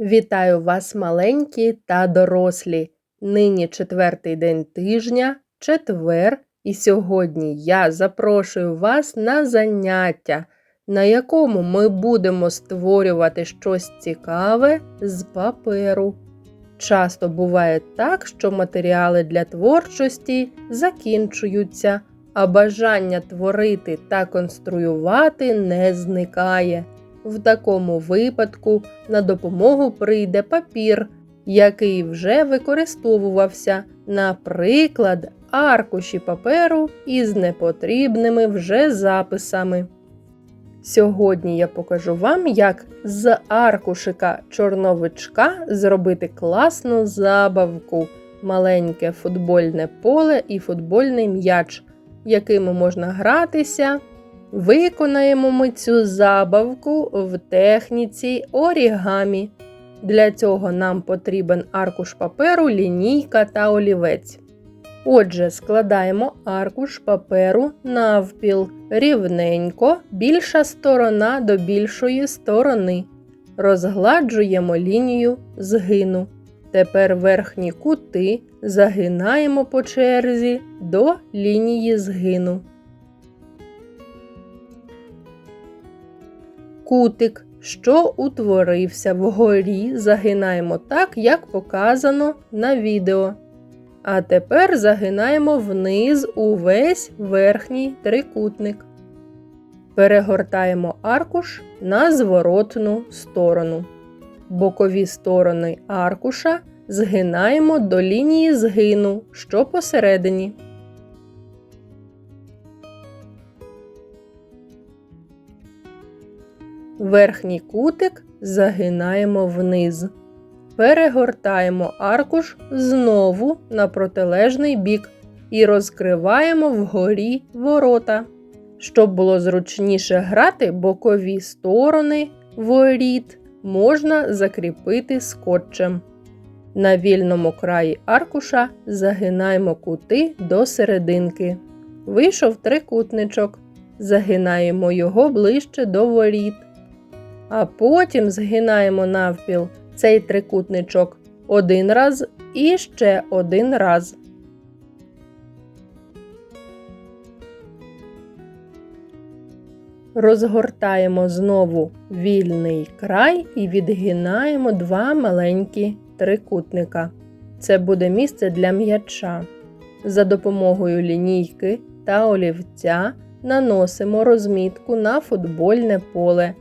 Вітаю вас, маленькі та дорослі. Нині четвертий день тижня, четвер, і сьогодні я запрошую вас на заняття, на якому ми будемо створювати щось цікаве з паперу. Часто буває так, що матеріали для творчості закінчуються, а бажання творити та конструювати не зникає. В такому випадку на допомогу прийде папір, який вже використовувався, наприклад, аркуші паперу із непотрібними вже записами. Сьогодні я покажу вам, як з аркушика чорновичка зробити класну забавку, маленьке футбольне поле і футбольний м'яч, якими можна гратися. Виконаємо ми цю забавку в техніці орігамі. Для цього нам потрібен аркуш паперу, лінійка та олівець. Отже, складаємо аркуш паперу навпіл рівненько, більша сторона до більшої сторони. Розгладжуємо лінію згину. Тепер верхні кути загинаємо по черзі до лінії згину. Кутик, що утворився вгорі, загинаємо так, як показано на відео. А тепер загинаємо вниз увесь верхній трикутник. Перегортаємо аркуш на зворотну сторону. Бокові сторони аркуша згинаємо до лінії згину, що посередині. Верхній кутик загинаємо вниз. Перегортаємо аркуш знову на протилежний бік і розкриваємо вгорі ворота. Щоб було зручніше грати бокові сторони воріт можна закріпити скотчем. На вільному краї аркуша загинаємо кути до серединки. Вийшов трикутничок. Загинаємо його ближче до воріт. А потім згинаємо навпіл цей трикутничок один раз і ще один раз. Розгортаємо знову вільний край і відгинаємо два маленькі трикутника. Це буде місце для м'яча. За допомогою лінійки та олівця наносимо розмітку на футбольне поле.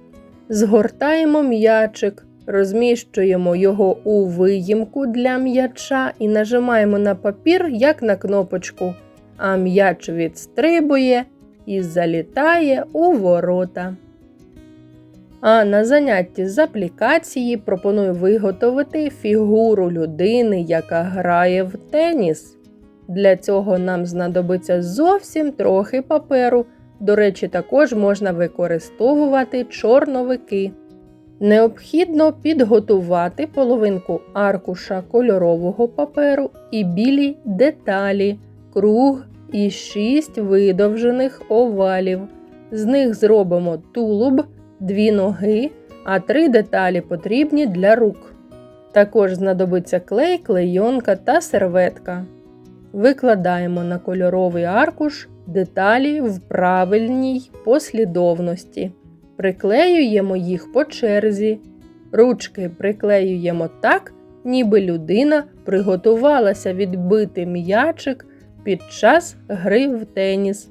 Згортаємо м'ячик, розміщуємо його у виїмку для м'яча і нажимаємо на папір, як на кнопочку, а м'яч відстрибує і залітає у ворота. А на занятті з аплікації пропоную виготовити фігуру людини, яка грає в теніс. Для цього нам знадобиться зовсім трохи паперу. До речі, також можна використовувати чорновики. Необхідно підготувати половинку аркуша кольорового паперу і білі деталі, круг і шість видовжених овалів. З них зробимо тулуб, дві ноги, а три деталі потрібні для рук. Також знадобиться клей, клейонка та серветка. Викладаємо на кольоровий аркуш деталі в правильній послідовності. Приклеюємо їх по черзі. Ручки приклеюємо так, ніби людина приготувалася відбити м'ячик під час гри в теніс.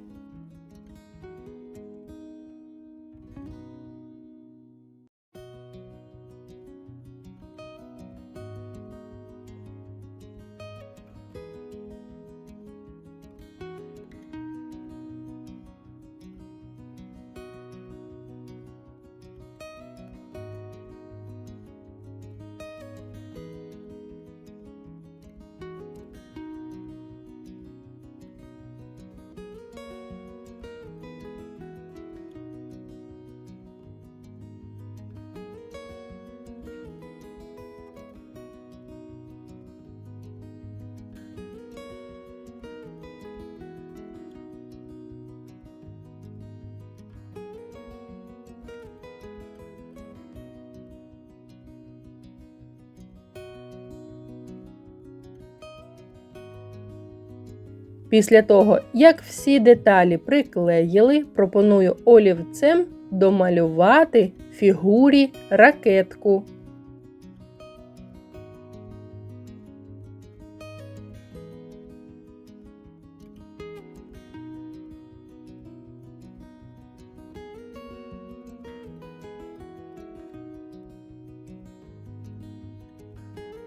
Після того, як всі деталі приклеїли, пропоную олівцем домалювати фігурі ракетку.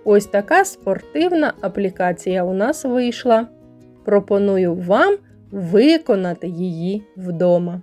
Ось така спортивна аплікація у нас вийшла. Пропоную вам виконати її вдома.